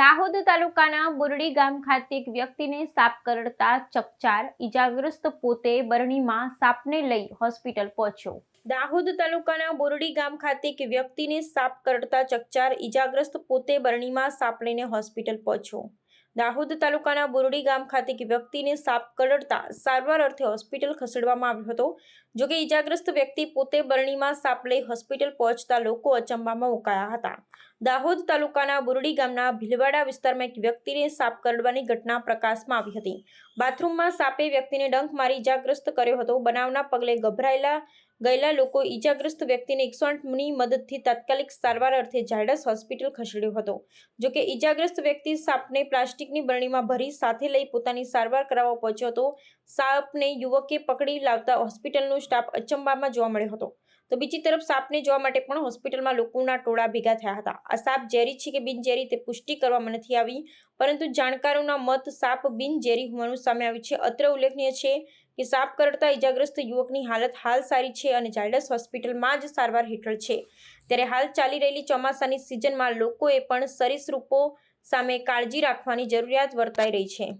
દાહોદ તાલુકાના બુરડી ગામ ખાતે એક વ્યક્તિને સાપ કરડતા ચકચાર, ઈજાગ્રસ્ત પોતે બરણીમાં સાપને લઈ હોસ્પિટલ પહોંચ્યો. દાહોદ તાલુકાના બોરડી ગામ ખાતે એક વ્યક્તિને સાપ કરડતા ચકચાર, ઈજાગ્રસ્ત પોતે બરણીમાં સાપ લઈને હોસ્પિટલ પહોંચ્યો. દાહોદ તાલુકાના બોરડી ગામ ખાતે એક વ્યક્તિને સાપ કરડતા સારવાર અર્થે હોસ્પિટલ ખસેડવામાં આવ્યો હતો. જોકે ઈજાગ્રસ્ત વ્યક્તિ પોતે બરણીમાં સાપ લઈ હોસ્પિટલ પહોંચતા લોકો અચંબામાં મુકાયા હતા. દાહોદ તાલુકાના બુરડી ગામના ભીલવાડા વિસ્તારમાં એક વ્યક્તિને સાપ કરડવાની ઘટના પ્રકાશમાં આવી હતી. બાથરૂમમાં સાપે વ્યક્તિને ડંખ મારી ઈજાગ્રસ્ત કર્યો હતો. બનાવના પગલે ગભરાયેલા ગયેલા લોકો ઈજાગ્રસ્ત વ્યક્તિને એકસો આઠની મદદથી તાત્કાલિક સારવાર અર્થે ઝાયડસ હોસ્પિટલ ખસેડ્યો હતો. જો કે ઈજાગ્રસ્ત વ્યક્તિ સાપને પ્લાસ્ટિકની બરણીમાં ભરી સાથે લઈ પોતાની સારવાર કરાવવા પહોંચ્યો હતો. સાપને યુવકે પકડી લાવતા હોસ્પિટલનો સ્ટાફ અચંબામાં જોવા મળ્યો હતો. તો બીજી તરફ સાપને જોવા માટે પણ હોસ્પિટલમાં લોકોના ટોળા ભેગા થયા હતા. આ સાપ ઝેરી છે કે બિનઝેરી તે પુષ્ટિ કરવામાં નથી આવી, પરંતુ જાણકારોના મત સાપ બિનઝેરી હોવાનું સામે આવ્યું છે. અત્રે ઉલ્લેખનીય છે કે સાપ કરડતા ઇજાગ્રસ્ત યુવકની હાલત હાલ સારી છે અને ઝાયડસ હોસ્પિટલમાં જ સારવાર હેઠળ છે. ત્યારે હાલ ચાલી રહેલી ચોમાસાની સિઝનમાં લોકોએ પણ સરીસૃપો સામે કાળજી રાખવાની જરૂરિયાત વર્તાઈ રહી છે.